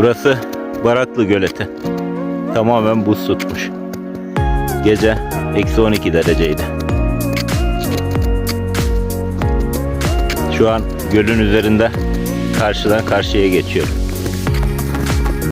Burası Baraklı Göleti. Tamamen buz tutmuş. Gece eksi 12 dereceydi. Şu an gölün üzerinde karşıdan karşıya geçiyorum.